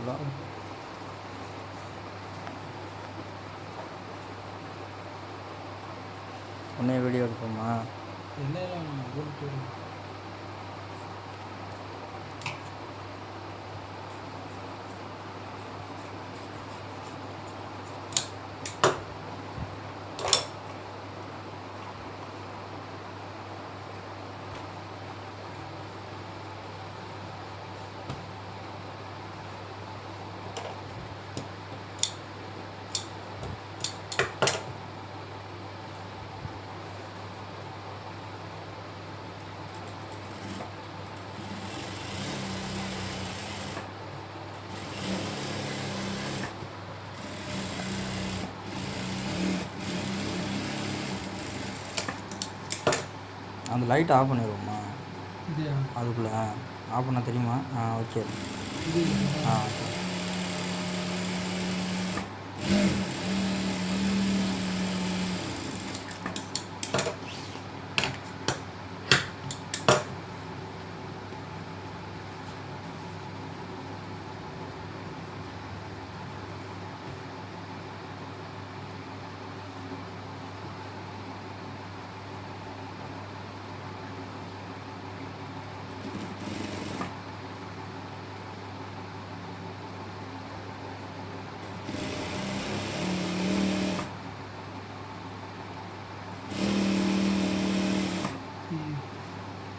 ஃபுல்லாக உன்னே வீடியோ எடுப்போமா என்ன அந்த லைட் ஆஃப் பண்ணிடுவோமா இது அதுக்குள்ளே ஆஃப் பண்ண தெரியுமா? ஆ ஓகே ஆ ஓகே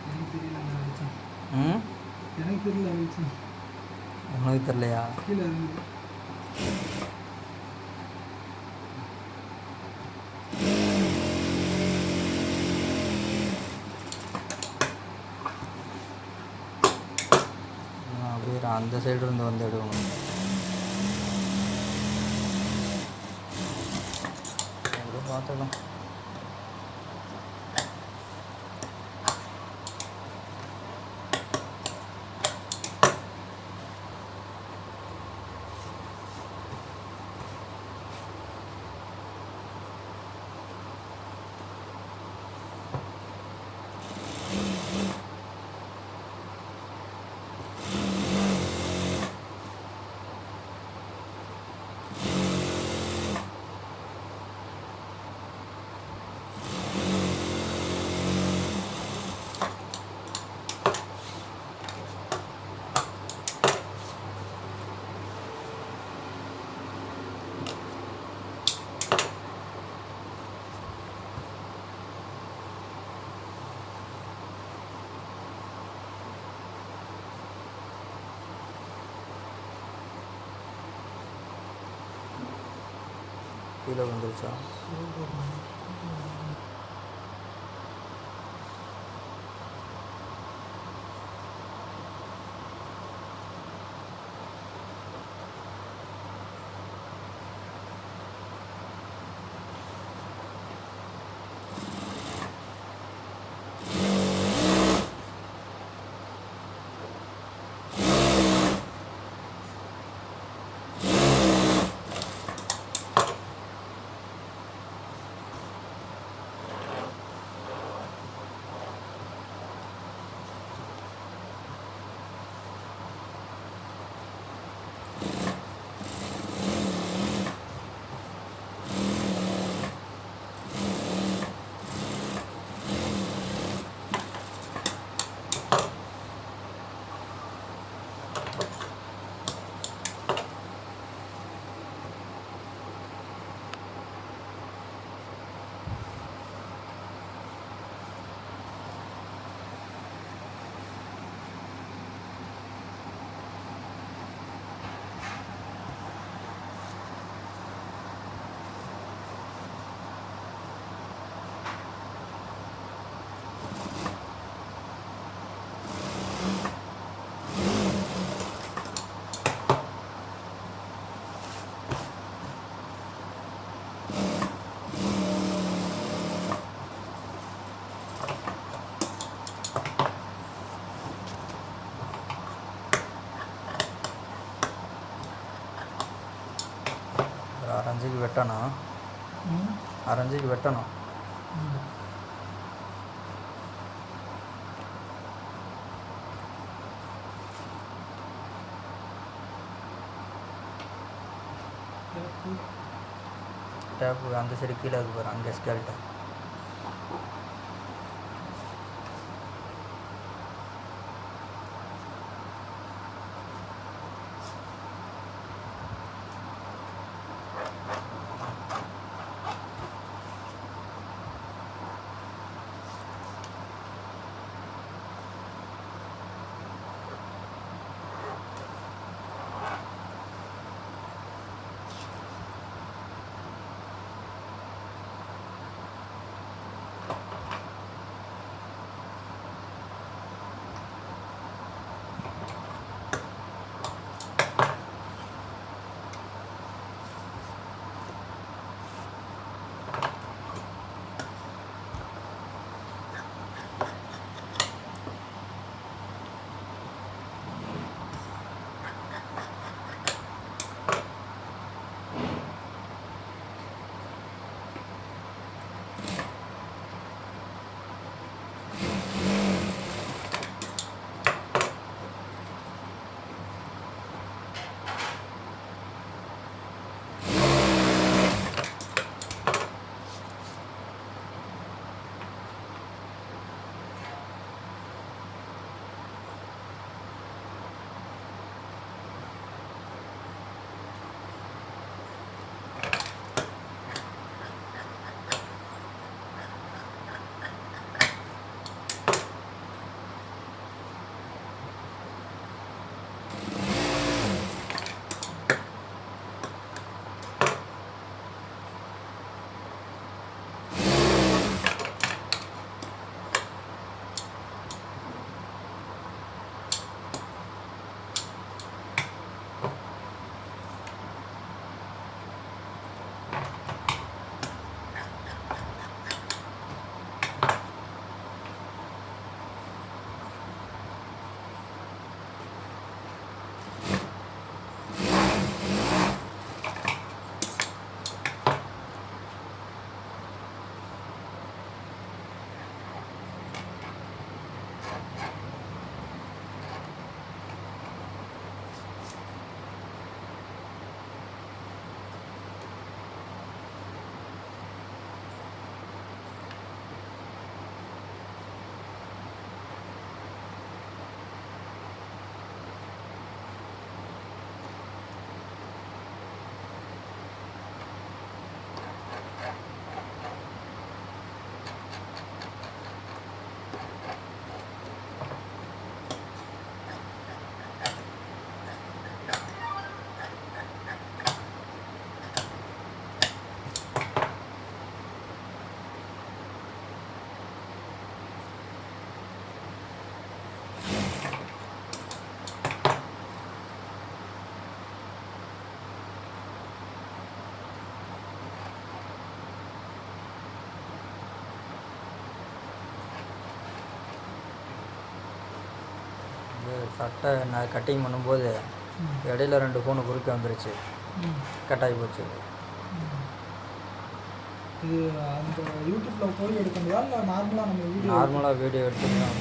எனக்கு தெரியல நான் வெளிச்சம் ம் எனக்கு தெரியல உனக்கு நான் அப்படியே அந்த சைடு இருந்து வந்து எடுக்கணும் அப்படியே பார்த்துக்கலாம் கீழே வந்துருச்சா ஒரு வெட்டணும். அரைஞ்சிக்கு வெட்டணும். டேப்பு அந்த சைடு கீழே இருக்கு பாரு அங்கே ஸ்கேல்ட்டை சட்டை நான் கட்டிங் பண்ணும்போது இடையில ரெண்டு ஃபோனு குறுக்க வந்துருச்சு. கட்டாகி போச்சு. இது அந்த யூடியூப்பில் போய் எடுக்க முடியாது இல்லை நார்மலாக நம்ம வீடியோ நார்மலாக வீடியோ எடுத்துக்கலாம்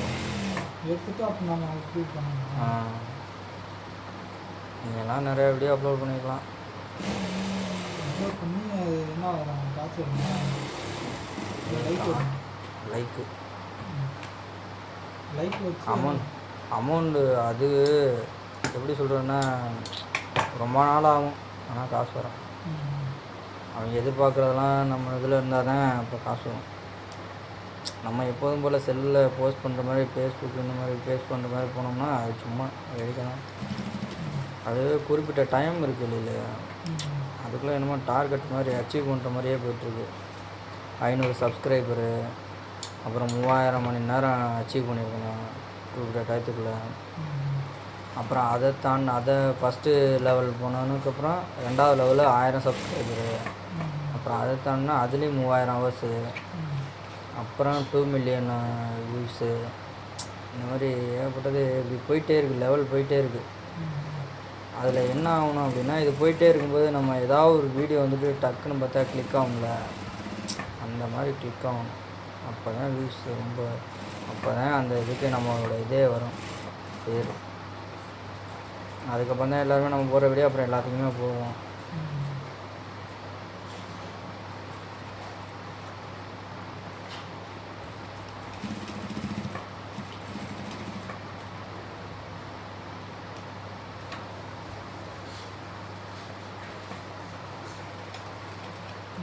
எடுத்துட்டு அப்போ நம்ம அப்லோட் பண்ணணும்? நீங்கள்லாம் நிறைய வீடியோ அப்லோட் பண்ணிக்கலாம். அப்லோட் பண்ணி அது என்ன வரும்? காசு லைக் லைக்கு லைக் வச்சு அமௌண்ட் அமௌண்ட்டு அது எப்படி சொல்கிறதுன்னா ரொம்ப நாள் ஆகும். ஆனால் காசு வரும் அவங்க எதிர்பார்க்குறதெல்லாம் நம்ம இதில் இருந்தால் தான் இப்போ காசு வரும். நம்ம எப்போதும் போல் செல்லில் போஸ்ட் பண்ணுற மாதிரி ஃபேஸ்புக் இந்த மாதிரி பேஸ்ட் பண்ணுற மாதிரி போனோம்னா அது சும்மா எடுக்கலாம் அது குறிப்பிட்ட டைம் இருக்குது இல்லையா? அதுக்குள்ளே என்னமோ டார்கெட் மாதிரி அச்சீவ் பண்ணுற மாதிரியே போயிட்டுருக்கு. ஐநூறு சப்ஸ்கிரைபரு அப்புறம் மூவாயிரம் மணி நேரம் அச்சீவ் பண்ணியிருக்கணும் குறிப்பிட்ட டயத்துக்குள்ளே அப்புறம் அதை தான் அதை ஃபஸ்ட்டு லெவல் போனதுக்கப்புறம் ரெண்டாவது லெவலில் ஆயிரம் சப்ஸ்கிரைபரு அப்புறம் அதை தாண்டினா அதுலேயும் மூவாயிரம் ஹவர்ஸு அப்புறம் டூ மில்லியன் வியூஸு இந்த மாதிரி ஏகப்பட்டது இப்படி போயிட்டே இருக்குது லெவல் போயிட்டே இருக்குது அதில் என்ன ஆகணும் அப்படின்னா இது போயிட்டே இருக்கும்போது நம்ம ஏதாவது ஒரு வீடியோ வந்துட்டு டக்குன்னு பார்த்தா கிளிக் ஆகும்ல. அந்த மாதிரி கிளிக் ஆகணும். அப்போ தான் வியூஸ் ரொம்ப அப்போ தான் அந்த இதுக்கு நம்மளோட இதே வரும். பேர். அதுக்கப்புறம் தான் எல்லாருமே நம்ம போகிற வீடியோ அப்புறம் எல்லாத்துக்குமே போவோம்.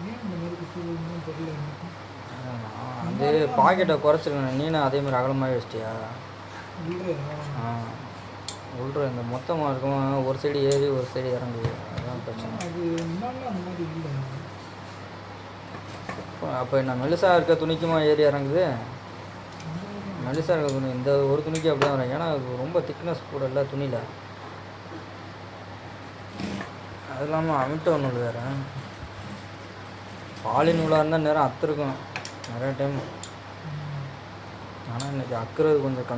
ஏன் இந்த மாதிரி தெரியல அது பாக்கெட்டை குறைச்சிருக்கேன் நீனும் அதே மாதிரி அகலமாக வச்சிட்டியா? ஆ. உள்ற இந்த மொத்தமாக இருக்கும்? ஒரு சைடு ஏறி ஒரு சைடு இறங்குது அதுதான் பிரச்சனை. அப்போ என்ன மெலிசா இருக்க துணிக்குமா ஏறி இறங்குது? மெலிசா இருக்க துணி இந்த ஒரு துணிக்கு அப்படி தான் ஏன்னா ரொம்ப திக்னஸ் கூட இல்லை துணியில். அது இல்லாமல் அமிட்ட நூல் வேறு. பாலி நூலாக இருந்தால் நேரம் அத்துருக்கும். நிறைய டைம் ஆனால் இன்னைக்கு அக்குறது கொஞ்சம்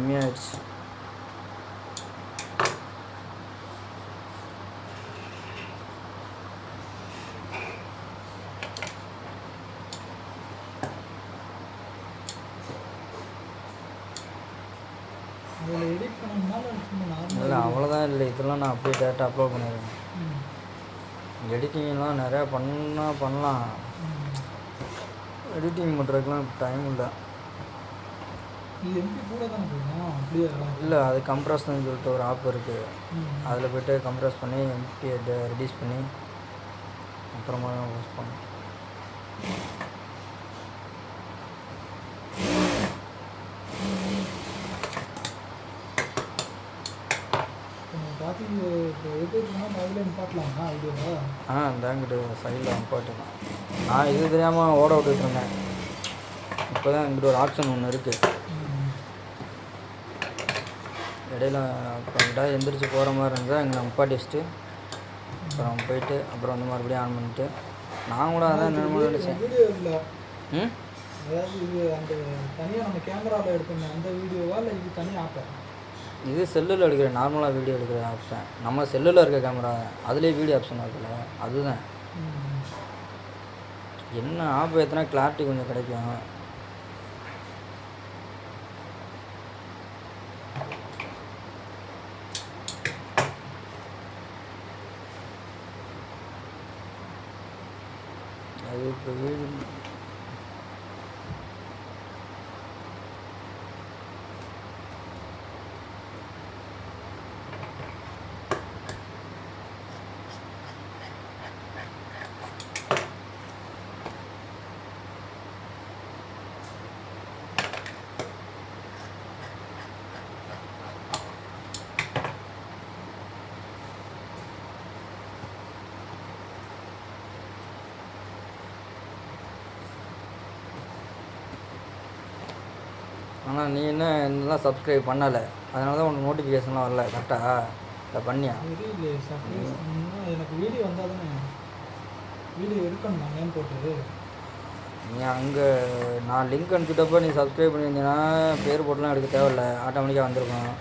சும்மா இல்லை அவ்வளோதான் இல்லை. இதெல்லாம் நான் அப்படியே டேரெக்டாக அப்லோட் பண்ணிடுவேன் எடிட்டிங்லாம் நிறையா பண்ணால் பண்ணலாம். எடிட்டிங் பண்ணுறதுக்குலாம் டைம் இல்லை. இது எம்பி கூட தானே போகும் அப்படியே எல்லாம் இல்லை அது கம்ப்ரஸ்ன்னு சொல்லிட்டு ஒரு ஆப் இருக்குது. அதில் போய்ட்டு கம்ப்ரஸ் பண்ணி எம்பி ரெடியூஸ் பண்ணி அப்புறமா தான் யூஸ் பண்ணேன் இப்போ பார்த்து இப்போ எது இருக்குன்னா அதில் பார்க்கலாமா ஐடியாவா ஆ இந்தாங்கிட்டு சைடில் அம்பாட்டுலாம் நான் இது தெரியாமல் ஓட விட்டுட்டு இருந்தேன். இப்போ தான் இங்கிட்ட ஒரு ஆப்ஷன் ஒன்று இருக்குது இடையில எங்கிட்ட எந்திரிச்சு போகிற மாதிரி இருந்தால் இங்கே அம்பாட்டி வச்சுட்டு அப்புறம் போயிட்டு அப்புறம் வந்து மறுபடியும் ஆன் பண்ணிட்டு நான் கூட அதான் நினைவு நினச்சேன். வீடியோ இல்லை. ம்? அதாவது இது அந்த தனியாக நம்ம கேமராவில் எடுப்போமே அந்த வீடியோவா இல்லை இது தனியாக ஆப்பா இது செல்லில் எடுக்கிற நார்மலாக வீடியோ எடுக்கிற ஆப்ஷன் நம்ம செல்லில் இருக்க கேமரா அதுலேயே வீடியோ ஆப்ஷன் இருக்குல்ல அதுதான். என்ன ஆப் ஏற்றினா கிளாரிட்டி கொஞ்சம் கிடைக்கும்? அது இப்போ வீடு ஆனால் நீ என்ன இதெல்லாம் சப்ஸ்கிரைப் பண்ணலை? அதனால தான் உனக்கு நோட்டிஃபிகேஷன்லாம் வரல. கரெக்டாக இல்லை பண்ணியா? எனக்கு வீடியோ வந்தால் தானே? வீடியோ எடுக்கணும்? நான் நேம் போட்டு நீ அங்கே நான் லிங்க் அனுப்பிச்சிட்டப்போ நீ சப்ஸ்கிரைப் பண்ணியிருந்தீங்கன்னா பேர் போட்டுலாம் எடுக்க தேவையில்ல. ஆட்டோமேட்டிக்காக வந்திருக்கும்.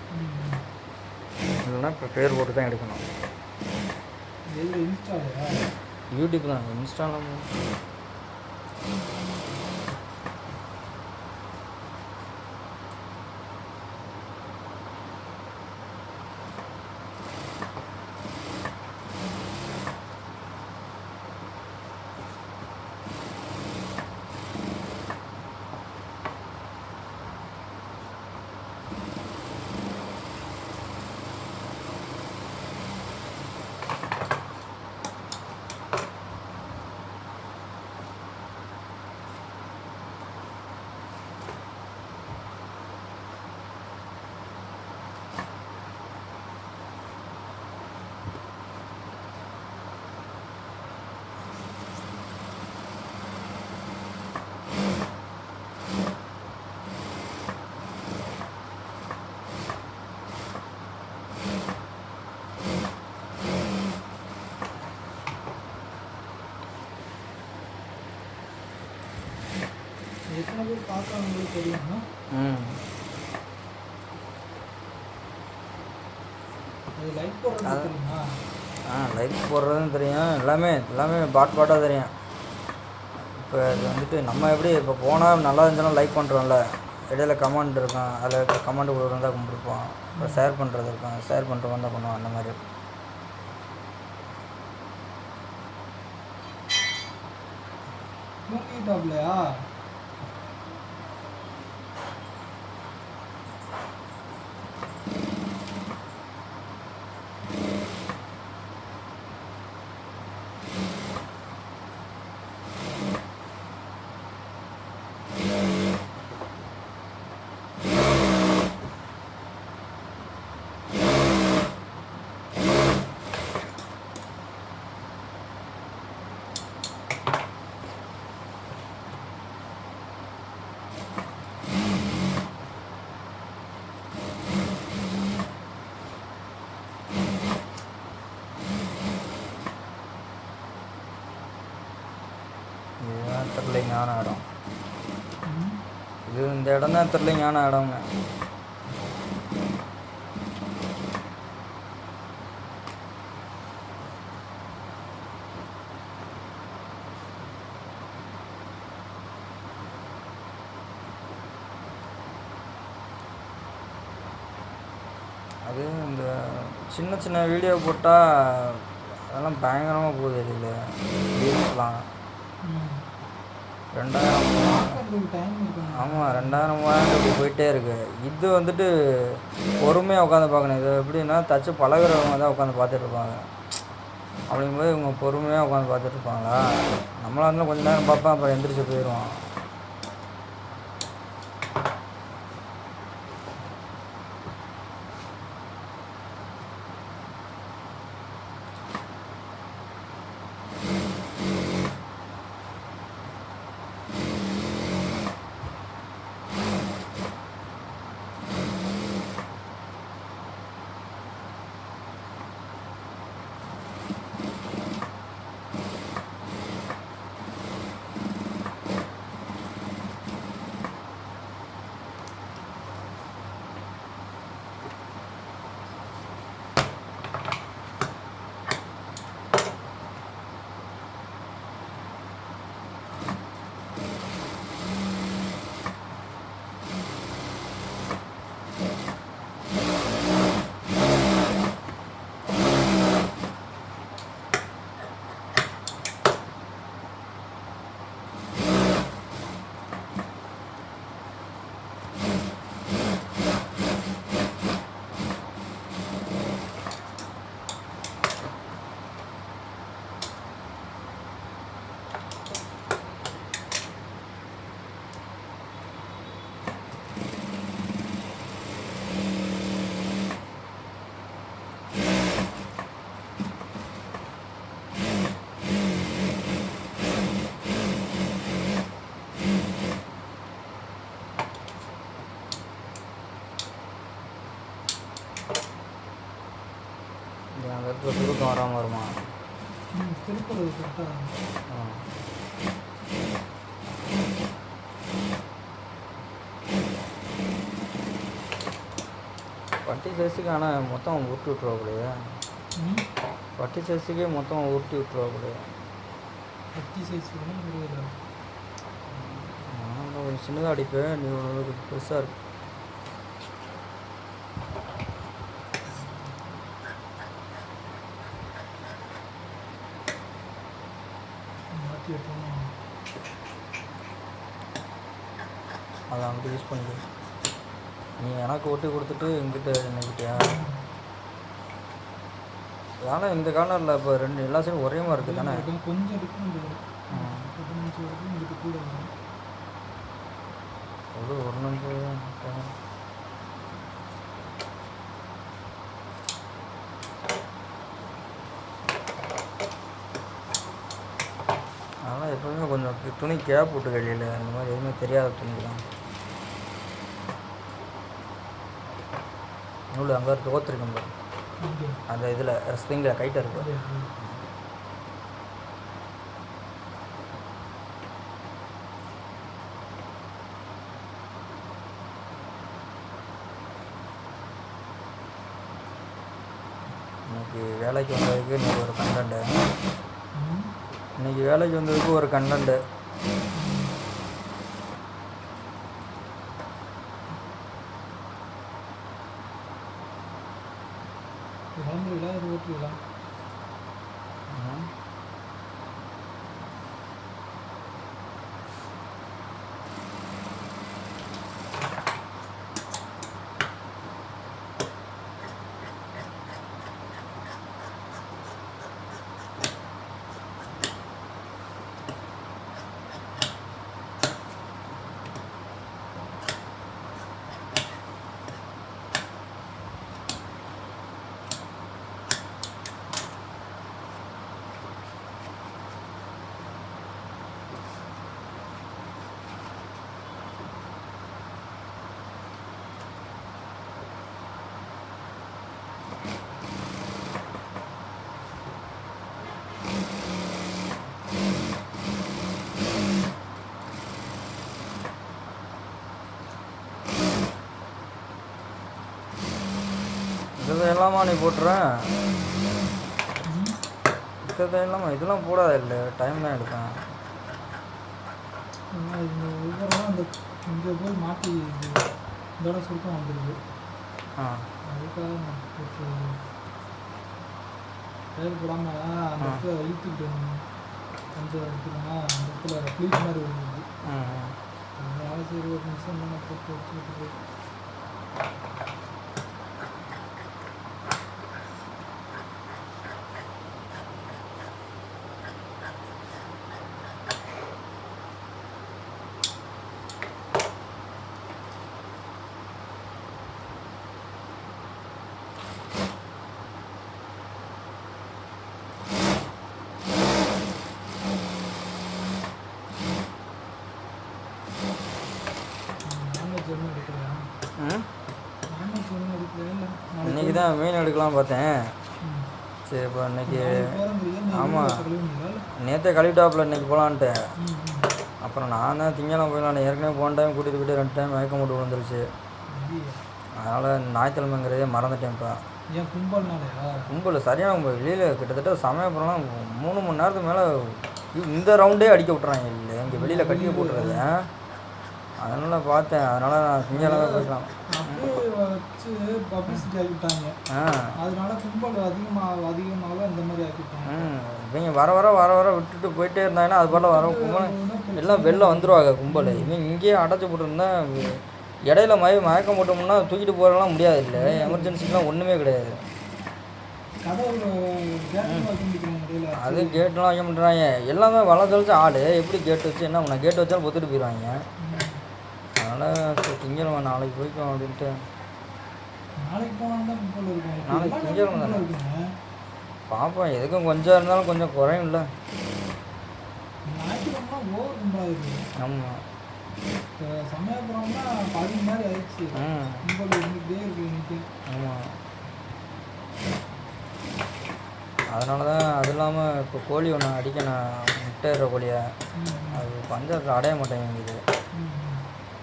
இல்லைன்னா இப்போ பேர் போட்டு தான் எடுக்கணும். யூடியூப் தான் இன்ஸ்டாலாம் எத்தனை பேர் பார்க்குறவங்களுக்கு தெரியுமா ம். அது லைக் போடுறது தெரியுமா? ஆ லைக் போடுறதும் தெரியும். எல்லாமே எல்லாமே பாட் பாட்டாக தெரியும். இப்போ இது வந்துட்டு நம்ம எப்படி இப்போ போனால் நல்லா இருந்துச்சுன்னா லைக் பண்ணுறோம்ல இடையில கமெண்ட் இருக்கும். அதில் கமெண்ட் கொடுக்குறதா கும்பிட்டுருப்போம். இப்போ ஷேர் பண்ணுறது இருக்கும். ஷேர் பண்ணுறவங்க தான் பண்ணுவோம். அந்த மாதிரி. தூங்கிட்டாப்லையா ஞான இடம். இது இந்த இடம் தான் தெரிலைங்கான இடம்ங்க அது இந்த சின்ன சின்ன வீடியோ போட்டால் அதெல்லாம் பயங்கரமாக போகுது இல்லை ரீல்ஸ்லாம். ம். ரெண்டாயிரம். ஆமாம் ரெண்டாயிரம் மூவாயிரம் இப்படி போயிட்டே இருக்கு. இது வந்துட்டு பொறுமையாக உட்காந்து பார்க்கணும். இது எப்படின்னா தச்சு பழகுறவங்க தான் உட்காந்து பார்த்துட்டு இருப்பாங்க. அப்படிங்கும்போது இவங்க பொறுமையாக உட்காந்து பார்த்துட்டு இருப்பாங்களா? இருந்தாலும் கொஞ்சம் கொஞ்ச நேரம் பார்ப்பேன் அப்புறம் எந்திரிச்சு போயிடுவோம் இது அங்கே சுருக்கம் வராமல் வருமா? திருப்பூர் ஆ. பட்டி சைஸுக்கு ஆனால் மொத்தம் உருட்டி விட்ருவாப்புலையே ம் பட்டி சைஸுக்கே மொத்தம் உருட்டி விட்ருவாப்புலையே பட்டி சைஸ் வேணும் புரியல. நான் கொஞ்சம் சின்னதாக அடிப்பேன். நீ பெருசாக இருக்கு மாற்றி எடுத்தோம் அதை அங்கிட்டு யூஸ் பண்ணிக்க நீ எனக்கு ஒட்டி கொடுத்துட்டு இங்கிட்ட நினைக்கிட்டியா? ஆனால் இந்த கார்னரில் இப்போ ரெண்டு எல்லா சைடும் ஒரே மாதிரி இருக்குது தானே? கொஞ்சம் கொஞ்சம் டிஃப்ரெண்ட் வரும் ம். பதினஞ்சு வரைக்கும் இங்கிட்டு கூட வரும். ஒரு ஒரு நிமிஷம். அதனால் எப்போவுமே கொஞ்சம் துணி கேப் விட்டு கழியில் இந்த மாதிரி எதுவுமே தெரியாத துணி தான் நூல் அங்கே இருக்க கோத்திருக்கேன் பாரு இங்கே அந்த இதில் ஸ்ப்ரிங்கில் கைட்ட இருக்கு. அப்படியே. இன்னைக்கு வேலைக்கு வந்ததுக்கு இன்னைக்கு ஒரு கண்டென்ட்டு இன்னைக்கு வேலைக்கு வந்ததுக்கு ஒரு கண்டென்ட்டு கிளம்புறீங்களா இது பண்ணி போட்டுறேன். ம். மித்தது இல்லாமல் இதெல்லாம் போடாத இல்லை டைம் தான் எடுப்பேன். அந்த இங்கே போய் மாட்டி இந்த இதோட சுருக்கம் வந்துடுது ஆ. அதுக்காக நான் போட்டு செயல்படாமல் அந்த இடத்துல இழுத்துக்கிட்டு அந்த இடத்துல ப்ளீச் மாதிரி வந்துடுது. அதனால சரி ஒரு நிமிஷம் நான் போட்டு வச்சுக்கிட்டு நான்வெஜ் ஒன்றும் எடுக்கலையா ம் நான்வெஜ் ஒன்றும் எடுக்கலையா இல்லை இன்னைக்கு தான் மீன் எடுக்கலாம் பார்த்தேன். சரி இப்போ இன்னைக்கு போகிறோம் ஆமா. கழுவுனீங்களா நேற்றே கழுவிட்டாப்புல இன்னைக்கு போகலான்ட்டு அப்புறம் நான் தான் திங்கலாம் போயிடலாம். ஏற்கனவே போன டைம் கூட்டிகிட்டு போயிட்டு ரெண்டு டைம் மயக்கம் போட்டு விழுந்துருச்சு. அதனால் ஞாயிற்றுக்கிழமைங்கிறதே மறந்துட்டேன் இப்போ. ஏன் கும்பல்னாலயா கும்பல் சரியான கும்பல். வெளியில் கிட்டத்தட்ட சமயப்புறம்லாம் மூணு மணி நேரத்துக்கு மேலே இந்த ரவுண்டே அடிக்க விட்றாங்க இல்லை இங்கே வெளியில் கட்டி போட்டுறது. அதனால் பார்த்தேன். அதனால் நான் போய்க்கலாம் அப்படியே வச்சு பப்ளிசிட்டி ஆக்கிட்டாங்க அதனால கும்பல் அதிகமாக அதிகமாக இந்த மாதிரி ஆக்கிட்டாங்க இவங்க வர வர வர வர விட்டுட்டு போயிட்டே இருந்தாங்கன்னா அது பாட்டில் வர கும்பல் எல்லாம் வெளில வந்துருவாங்க கும்பல். இவங்க இங்கேயே அடைச்சி போட்டுருந்தா இடையில மய மயக்கம் போட்டோம்னா தூக்கிட்டு போகிறலாம் முடியாது இல்லை. எமர்ஜென்சிக்கெலாம் ஒன்றுமே கிடையாது. அது கேட்டுலாம் வைக்க மாட்டேறாங்க. எல்லாமே வள தெளிச்ச ஆடு எப்படி கேட்டு வச்சு என்ன பண்ண? கேட்டு வச்சாலும் பொத்துட்டு போயிடுவாங்க. அதனால் திங்கக்கிழமை நாளைக்கு போய்க்கோம் அப்படின்ட்டு. நாளைக்கு போனால் தான் இருக்கும். நாளைக்கு பார்ப்போம் எதுக்கும் கொஞ்சம் இருந்தாலும் கொஞ்சம் குறையும்ல. ஞாயிற்றுக்கிழமை ஓவர் கும்பலாக இருக்குது ஆமாம் இப்போ சமயபுரம்னா பாதி மாதிரி ஆயிடுச்சு. ம் கும்பல் இருந்துகிட்டே இருக்கு இன்னைக்கு. ஆமாம் அதனால தான் அது இல்லாமல் இப்போ கோழி ஒன்று அடிக்க நான் முட்டையிடுற கோழியை. அது பஞ்சத்தில் அடைய மாட்டேங்குது.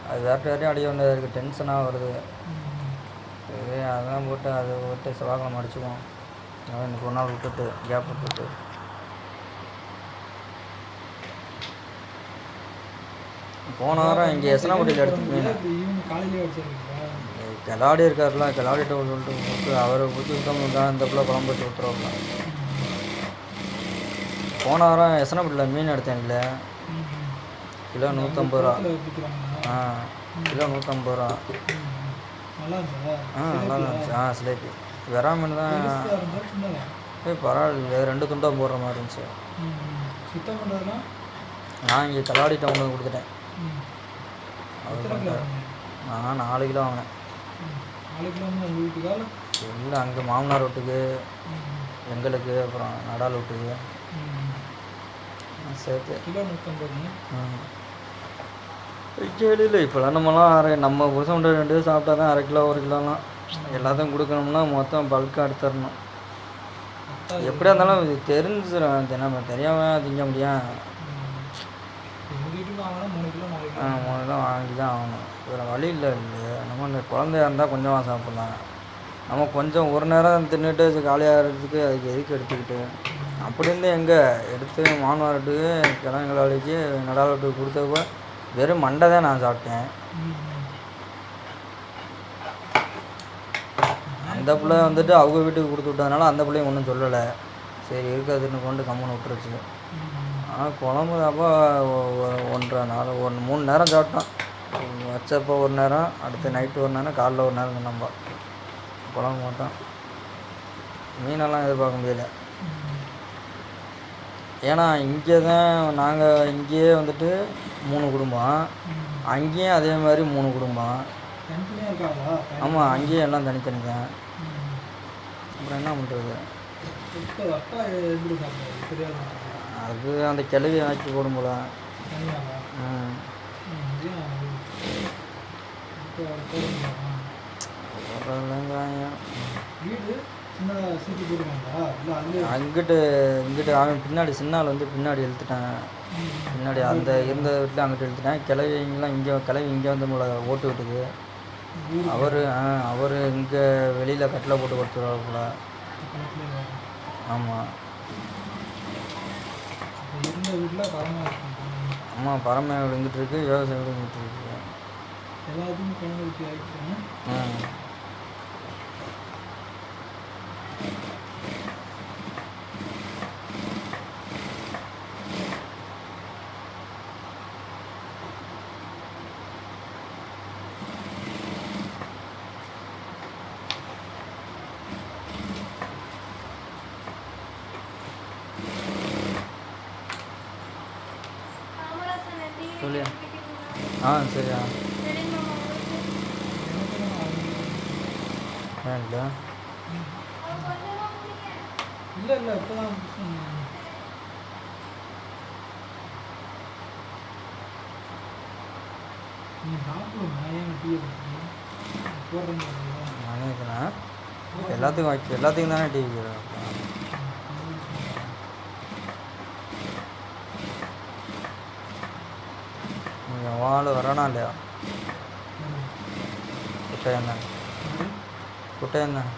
அது வேறு வேறையும் அடிக்க வேண்டியதாக இருக்குது டென்ஷனாக வருது. அதெல்லாம் போட்டு அது விட்டு செவ்வாய்க்கிழமை அடிச்சுக்குவோம். அதான் இன்னைக்கு ஒரு நாள் விட்டுட்டு கேப் விட்டுட்டு. போன வாரம் இங்கே எசனாப்பட்டியில் எடுத்து மீன் இப்ப கிளாடி இருக்காருல கிளாடிட்ட சொல்லிட்டு அவரை பிடிச்சி விட்டோம் தான் இந்த பிள்ளை குழம்பு வச்சு விட்டுருவாங்க போன வாரம் எசனாப்பட்டியில் மீன் எடுத்தேன்ல கிலோ நூற்றம்பது ரூபா. ஆ கிலோ நூற்றம்பது ரூபா ம், ம். நல்லா இருந்துச்சா ஆ நல்லா இருந்துச்சு ஆ சிலேபி வெறா மீன் தான்? ஏய் பரவாயில்ல. ரெண்டு துண்டா போடுற மாதிரி இருந்துச்சு. சுத்தம் பண்ணுறதுலாம் நான் இங்கே கலாடி டவுனில் கொடுத்துட்டேன்? நான் நாலு கிலோ வாங்கினேன். நாலு கிலோ இல்லை? அங்கே மாமனார் வீட்டுக்கு. எங்களுக்கு அப்புறம் நடால் வீட்டுக்கு. சேர்த்து. கிலோ நூற்றம்பது இல்லை இப்போலாம் நம்மலாம் அரை நம்ம புருஷன் ரெண்டு சாப்பிட்டா தான் அரை கிலோ ஒரு கிலோலாம் எல்லாத்தையும் கொடுக்கணும்னா மொத்தம் பல்காக எடுத்துடணும். எப்படியா இருந்தாலும் இது தெரிஞ்சிடும் நம்ம தெரியாமல் திங்க முடியும். ஆ, மூணு கிலோ வாங்கி தான் ஆகணும். வேறு வழி இல்லை இல்லை. நம்ம இந்த குழந்தையா இருந்தால் கொஞ்சமாக சாப்பிட்லாம். நம்ம கொஞ்சம் ஒரு நேரம் தின்னுட்டு காலியாகிறதுக்கு அதுக்கு எதுக்கு எடுத்துக்கிட்டு? அப்படி இருந்து எங்கே? எடுத்து மானவாரட்டுக்கு கிழங்குலாளிக்கு நடாவட்டுக்கு கொடுத்தப்ப வெறும் மண்டை தான் நான் சாப்பிட்டேன். அந்த பிள்ளை வந்துட்டு அவங்க வீட்டுக்கு கொடுத்து விட்டதுனால அந்த பிள்ளையும் ஒன்றும் சொல்லலை. சரி இருக்கிறதுன்னு கொண்டு கம்முன்னு விட்டுருச்சு. ஆனால் குழம்பு அப்போ ஒன்றரை நாள் ஒன்று மூணு நேரம் சாப்பிட்டோம் வச்சப்போ ஒரு நேரம் அடுத்து நைட்டு ஒரு நேரம் காலைல ஒரு நேரம் நம்ம குழம்பு மட்டும். மீனெல்லாம் எதிர்பார்க்க முடியல. ஏன்னா இங்கே தான் நாங்கள் இங்கேயே வந்துட்டு மூணு குடும்பம். அங்கேயும் அதே மாதிரி மூணு குடும்பம். ஆமாம் அங்கேயும் எல்லாம் தனித்தனி தான். அப்புறம் என்ன பண்ணுறது அது அந்த கிளவி ஆக்கி போடும் போல. வீடு? அங்கிட்டு இங்கிட்டு அவன் பின்னாடி சின்னால் வந்து பின்னாடி இழுத்துட்டான் பின்னாடி அந்த இருந்த வீட்டில் அங்கிட்டு இழுத்துட்டேன் கிளவிங்கெல்லாம் இங்கே கிளவி இங்கே வந்து நம்மளை ஓட்டு விட்டுது. அவர் அவர் இங்கே வெளியில் கட்டில் போட்டு பக்கத்துலேயே வேறு ஆமாம் ஆமாம் பறமை விழுந்துட்டு இருக்கு விவசாயம் விழுந்துட்டு இருக்கு. எல்லாத்துக்கும் குழந்தை ஊற்றி ஆகிடுச்சு ஆ. ஏன் இல்லை இல்லை இல்லை இப்போ தான் நீ நான் டீ போடுறேன் இருக்கேனா எல்லாத்துக்கும் வாய்ப்பு எல்லாத்துக்கும் தானே டிவி நீங்கள் வாள் வரானா இல்லையா? தான் குட்டையன் தான்